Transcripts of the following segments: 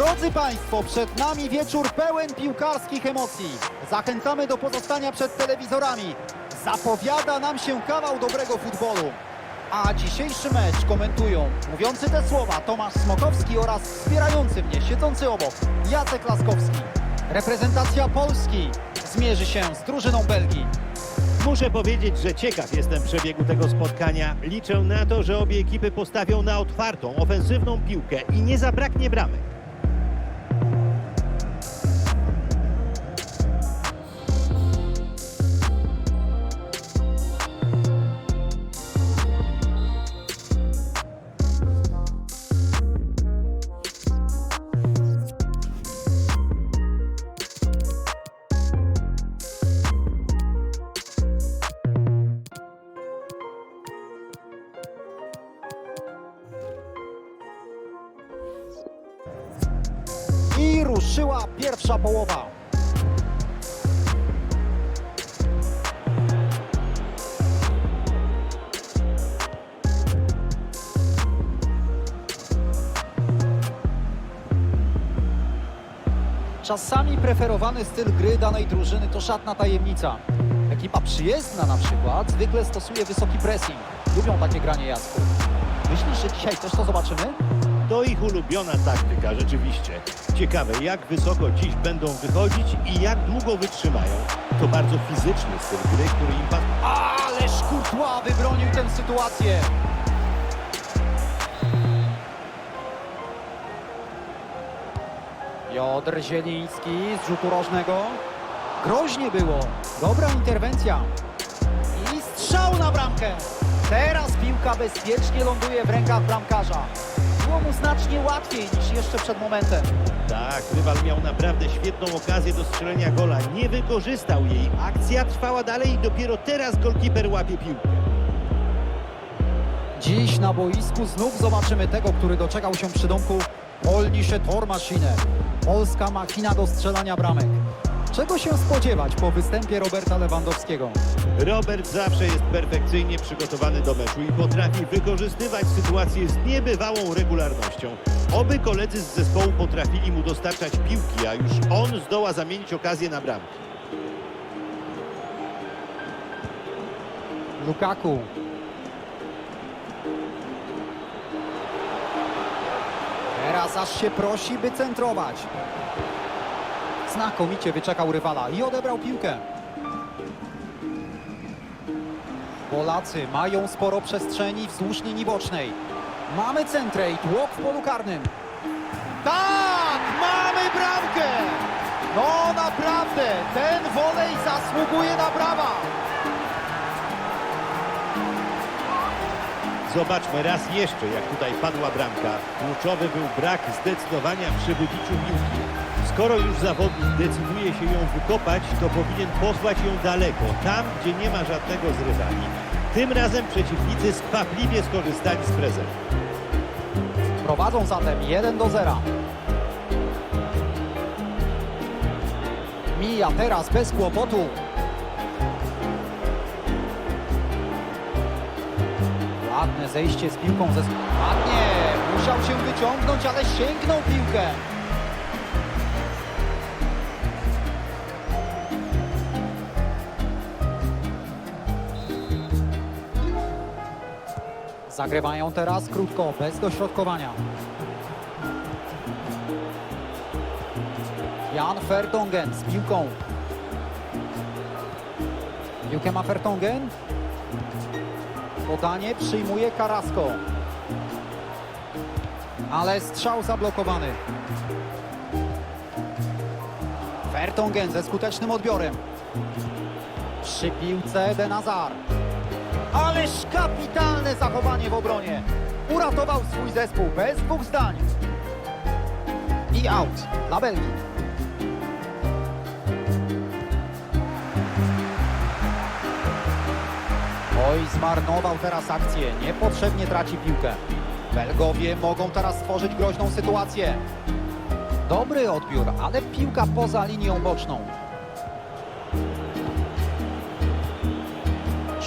Drodzy Państwo, przed nami wieczór pełen piłkarskich emocji. Zachęcamy do pozostania przed telewizorami. Zapowiada nam się kawał dobrego futbolu. A dzisiejszy mecz komentują mówiący te słowa Tomasz Smokowski oraz wspierający mnie, siedzący obok Jacek Laskowski. Reprezentacja Polski zmierzy się z drużyną Belgii. Muszę powiedzieć, że ciekaw jestem przebiegu tego spotkania. Liczę na to, że obie ekipy postawią na otwartą, ofensywną piłkę i nie zabraknie bramek. Ruszyła pierwsza połowa. Czasami preferowany styl gry danej drużyny to żadna tajemnica. Ekipa przyjezdna na przykład zwykle stosuje wysoki pressing. Lubią takie granie Jacku. Myślisz, że dzisiaj też to zobaczymy? To ich ulubiona taktyka, rzeczywiście. Ciekawe, jak wysoko dziś będą wychodzić i jak długo wytrzymają. To bardzo fizyczny styl gry, który im pas... Ależ Courtois wybronił tę sytuację. Piotr Zieliński z rzutu rożnego. Groźnie było. Dobra interwencja. I strzał na bramkę. Teraz piłka bezpiecznie ląduje w rękach bramkarza. Było mu znacznie łatwiej niż jeszcze przed momentem. Tak, rywal miał naprawdę świetną okazję do strzelenia gola. Nie wykorzystał jej. Akcja trwała dalej i dopiero teraz golkiper łapie piłkę. Dziś na boisku znów zobaczymy tego, który doczekał się przy domku Polnische Tormaschine. Polska machina do strzelania bramek. Czego się spodziewać po występie Roberta Lewandowskiego? Robert zawsze jest perfekcyjnie przygotowany do meczu i potrafi wykorzystywać sytuację z niebywałą regularnością. Oby koledzy z zespołu potrafili mu dostarczać piłki, a już on zdoła zamienić okazję na bramkę. Lukaku. Teraz aż się prosi, by centrować. Znakomicie wyczekał rywala i odebrał piłkę. Polacy mają sporo przestrzeni wzdłuż linii bocznej. Mamy centrę i tłok w polu karnym. Tak! Mamy bramkę! No naprawdę, ten wolej zasługuje na brawa. Zobaczmy raz jeszcze, jak tutaj padła bramka. Kluczowy był brak zdecydowania przy wybiciu piłki. Skoro już zawodnik decyduje się ją wykopać, to powinien posłać ją daleko, tam, gdzie nie ma żadnego z rywali. Tym razem przeciwnicy skwapliwie skorzystali z prezentu. Prowadzą zatem 1 do 0. Mija teraz bez kłopotu. Ładne zejście z piłką ze... Ładnie! Musiał się wyciągnąć, ale sięgnął piłkę. Zagrywają teraz krótko, bez dośrodkowania. Jan Vertonghen z piłką. Piłkę ma Vertonghen. Podanie przyjmuje Carrasco. Ale strzał zablokowany. Vertonghen ze skutecznym odbiorem. Przy piłce Den Hazard. Ależ kapitalne zachowanie w obronie. Uratował swój zespół bez dwóch zdań. I out dla Belgii. Oj, zmarnował teraz akcję. Niepotrzebnie traci piłkę. Belgowie mogą teraz stworzyć groźną sytuację. Dobry odbiór, ale piłka poza linią boczną.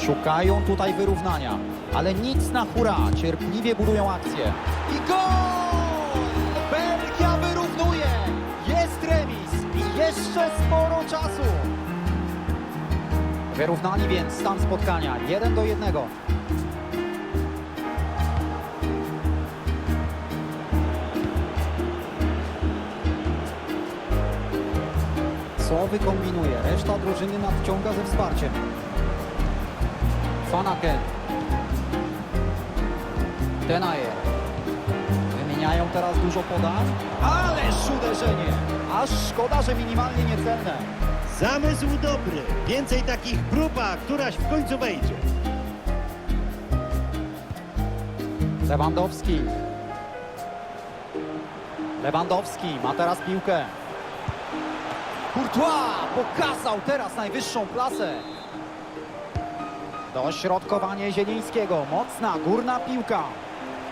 Szukają tutaj wyrównania, ale nic na hura. Cierpliwie budują akcję. I gol! Belgia wyrównuje! Jeszcze sporo czasu. Wyrównali więc stan spotkania 1 do 1. Co wykombinuje? Reszta drużyny nadciąga ze wsparciem. Fanaken. Denayer. Wymieniają teraz dużo podań. Ależ uderzenie! Aż szkoda, że minimalnie niecelne. Zamysł dobry. Więcej takich prób, a któraś w końcu wejdzie. Lewandowski. Lewandowski ma teraz piłkę. Courtois pokazał teraz najwyższą klasę. Dośrodkowanie Zielińskiego. Mocna, górna piłka.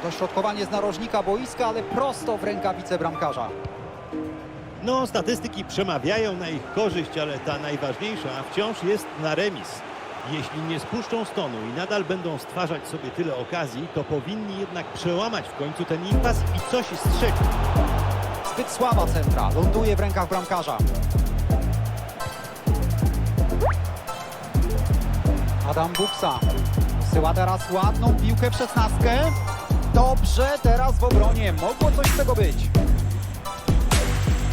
Dośrodkowanie z narożnika boiska, ale prosto w rękawice bramkarza. No, statystyki przemawiają na ich korzyść, ale ta najważniejsza wciąż jest na remis. Jeśli nie spuszczą stonu i nadal będą stwarzać sobie tyle okazji, to powinni jednak przełamać w końcu ten impas i coś strzelić. Zbyt słaba centra. Ląduje w rękach bramkarza. Adam Buksa. Wysyła teraz ładną piłkę w szesnastkę. Dobrze, teraz w obronie. Mogło coś z tego być.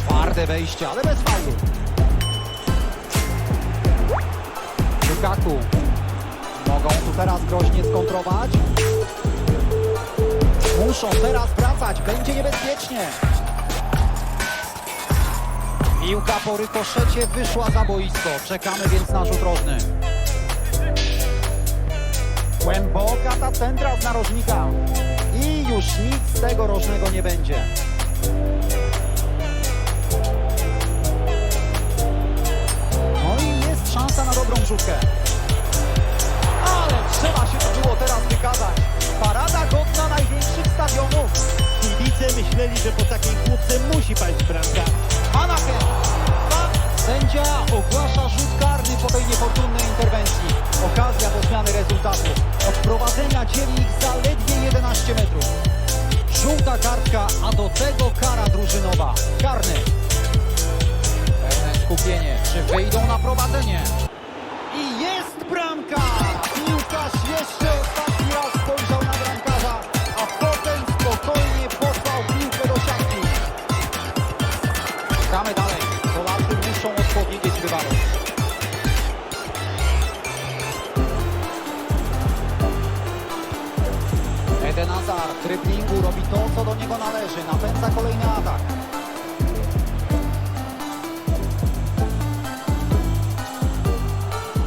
Twarde wejście, ale bez faulu. Lukaku. Mogą tu teraz groźnie skontrować. Muszą teraz wracać. Będzie niebezpiecznie. Piłka po rykoszecie wyszła za boisko. Czekamy więc na rzut rożny. Głęboka ta centra z narożnika. I już nic z tego rożnego nie będzie. No i jest szansa na dobrą rzutkę. Ale trzeba się to było teraz wykazać. Parada godna największych stadionów. Kibice myśleli, że po takiej główce musi paść bramka. Manaken. Sędzia ogłasza rzut karny po tej niefortunnej interwencji. Okazja do zmiany rezultatu. Od prowadzenia dzieli ich zaledwie 11 metrów. Żółta kartka, a do tego kara drużynowa. Karny.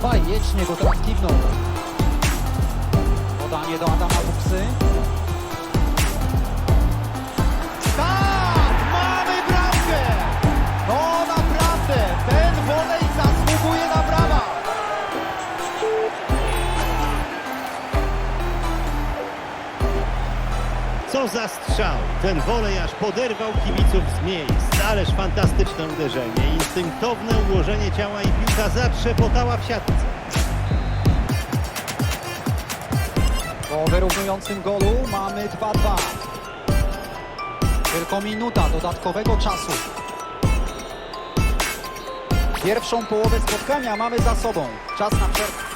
Bajecznie go teraz kiwnął. Podanie do Adama Buksy. Co za strzał! Ten wolej aż poderwał kibiców z miejsc. Ależ fantastyczne uderzenie, instynktowne ułożenie ciała i piłka zatrzepotała w siatce. Po wyrównującym golu mamy 2-2. Tylko minuta dodatkowego czasu. Pierwszą połowę spotkania mamy za sobą. Czas na przerwę.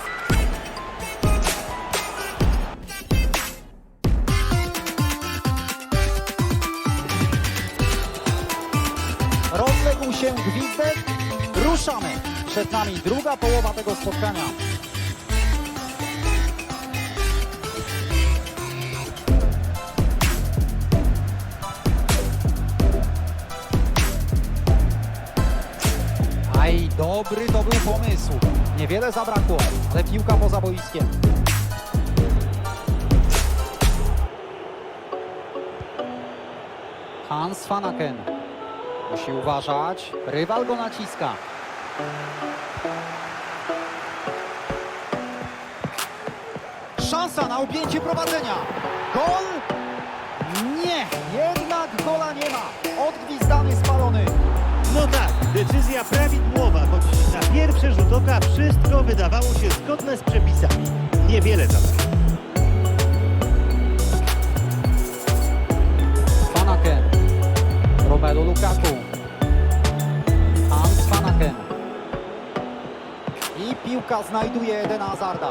Się gwizdek. Ruszamy. Przed nami druga połowa tego spotkania. Aj, dobry to był pomysł. Niewiele zabrakło, ale piłka poza boiskiem. Hans Fanaken. Musi uważać. Rywal go naciska. Szansa na objęcie prowadzenia. Gol? Nie, jednak gola nie ma. Odgwizdany spalony. No tak, decyzja prawidłowa, choć na pierwszy rzut oka wszystko wydawało się zgodne z przepisami. Niewiele zabrakło. Romelu Lukaku. Hans piłka znajduje Edena Hazarda.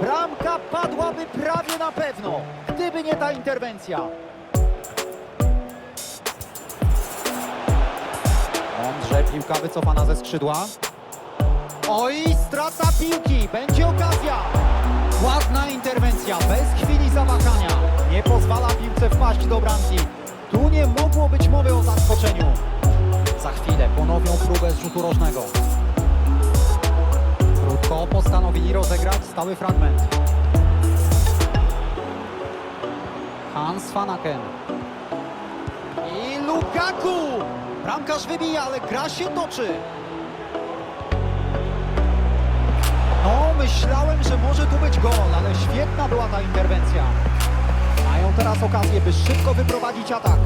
Bramka padłaby prawie na pewno, gdyby nie ta interwencja. Mądrze piłka wycofana ze skrzydła. Oj, strata piłki, będzie okazja. Ładna interwencja, bez chwili zawahania. Nie pozwala piłce wpaść do bramki. Tu nie mogło być mowy o zaskoczeniu. Za chwilę ponowią próbę z rzutu rożnego. Krótko postanowili rozegrać stały fragment. Hans Fanaken. I Lukaku! Bramkarz wybija, ale gra się toczy. No, myślałem, że może tu być gol, ale świetna była ta interwencja. Mają teraz okazję, by szybko wyprowadzić atak.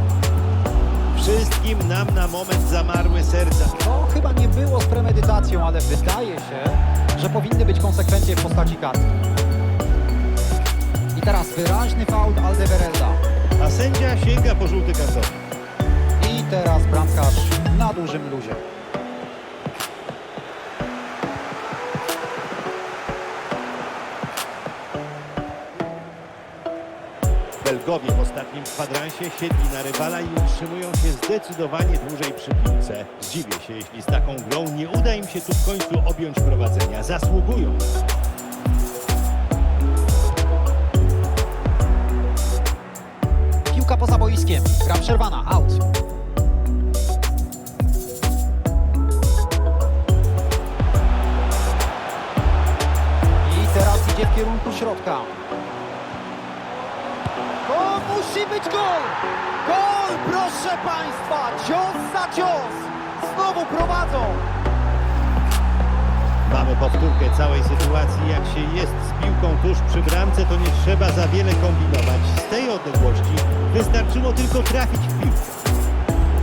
Wszystkim nam na moment zamarły serca. To chyba nie było z premedytacją, ale wydaje się, że powinny być konsekwencje w postaci karty. I teraz wyraźny faul Aldeverelda. A sędzia sięga po żółty karton. I teraz bramkarz na dużym luzie. Belgowie w ostatnim kwadransie siedli na rywala i utrzymują się zdecydowanie dłużej przy piłce. Zdziwię się, jeśli z taką grą nie uda im się tu w końcu objąć prowadzenia. Zasługują. Piłka poza boiskiem. Gra przerwana. Out. I teraz idzie w kierunku środka. To musi być gol! Gol, proszę Państwa! Cios za cios! Znowu prowadzą! Mamy powtórkę całej sytuacji. Jak się jest z piłką tuż przy bramce, to nie trzeba za wiele kombinować. Z tej odległości wystarczyło tylko trafić w piłkę.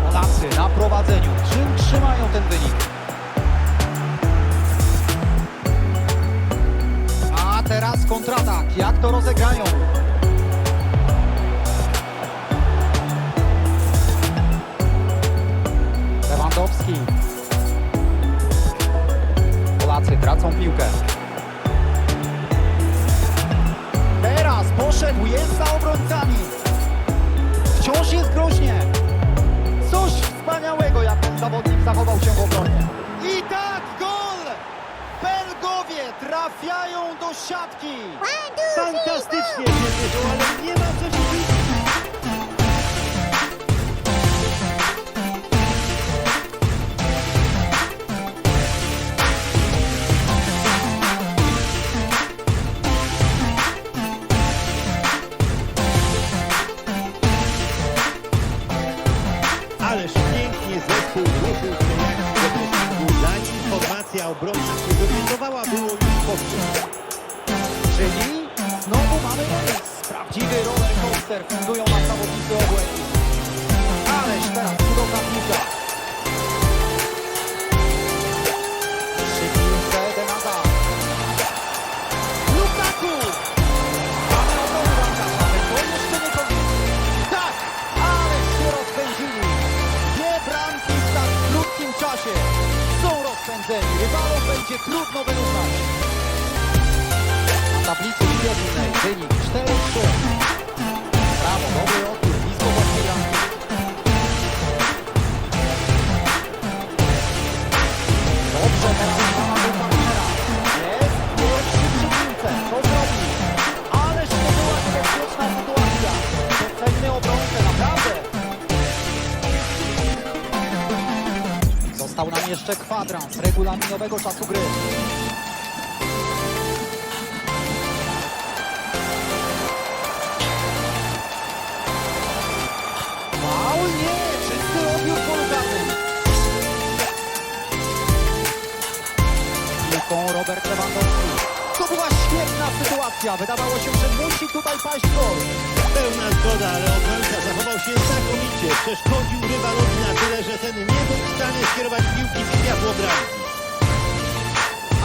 Polacy na prowadzeniu. Czym trzymają ten wynik? A teraz kontratak. Jak to rozegrają? Trafiają do siatki. Fantastycznie się ale nie ma co się będzie trudno wyrównać. Na tablicy świetnej wynik 4-3. Jeszcze kwadrans regulaminowego czasu gry. Mały nie, czysty odbiór. Piłką Robert Lewandowski. To była świetna sytuacja. Wydawało się, że musi tutaj paść gol. Pełna zgoda, ale obrońca zachował się znakomicie. Przeszkodził rywalowi na tyle, że ten nie był w stanie skierować piłki w światło bramki.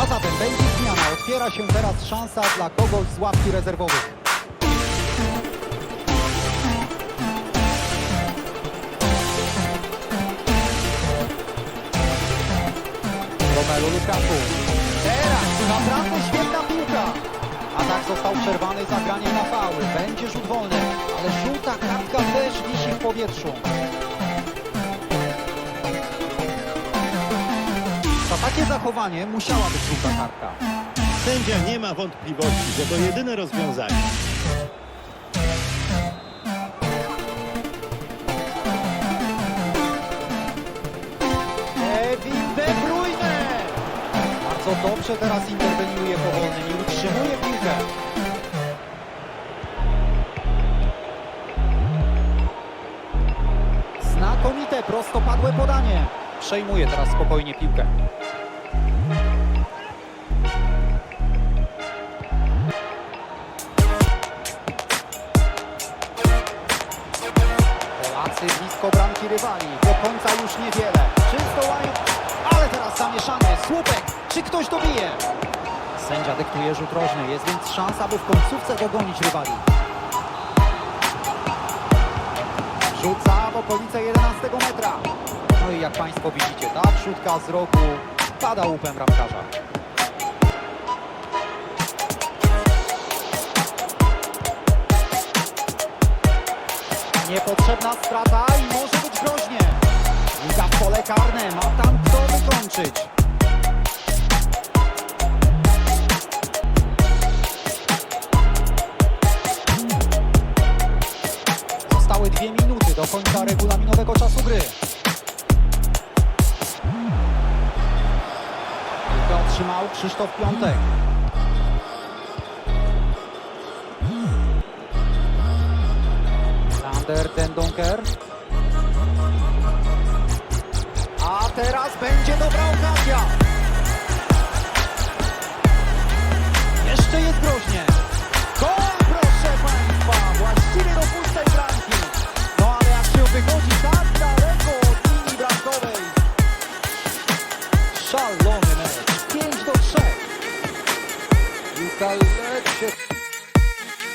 A zatem będzie zmiana. Otwiera się teraz szansa dla kogoś z ławki rezerwowych. Romelu Lukaku. Teraz naprawdę świetna piłka. Atak został przerwany zagraniem na faul. Będzie rzut wolny, ale żółta kartka też wisi w powietrzu. Za takie zachowanie musiała być żółta kartka. Sędzia nie ma wątpliwości, że to jedyne rozwiązanie. Bardzo dobrze teraz interweniuje powolny i utrzymuje piłkę. Znakomite, prostopadłe podanie. Przejmuje teraz spokojnie piłkę. Polacy blisko bramki rywali. Do końca już niewiele. Czy zdołają? Ale teraz zamieszanie. Słupek. Czy ktoś dobije? Sędzia dyktuje rzut rożny. Jest więc szansa, by w końcówce dogonić rywali. Rzuca w okolice 11 metra. No i jak Państwo widzicie, ta wrzutka z rogu pada łupem bramkarza. Niepotrzebna strata i może być groźnie. W pole karne, ma tam kto wykończyć. Pozostały dwie minuty do końca regulaminowego czasu gry. Piłkę otrzymał Krzysztof Piątek. Sander Dendonker. A teraz będzie dobra okazja. Jeszcze jest groźnie. Crystal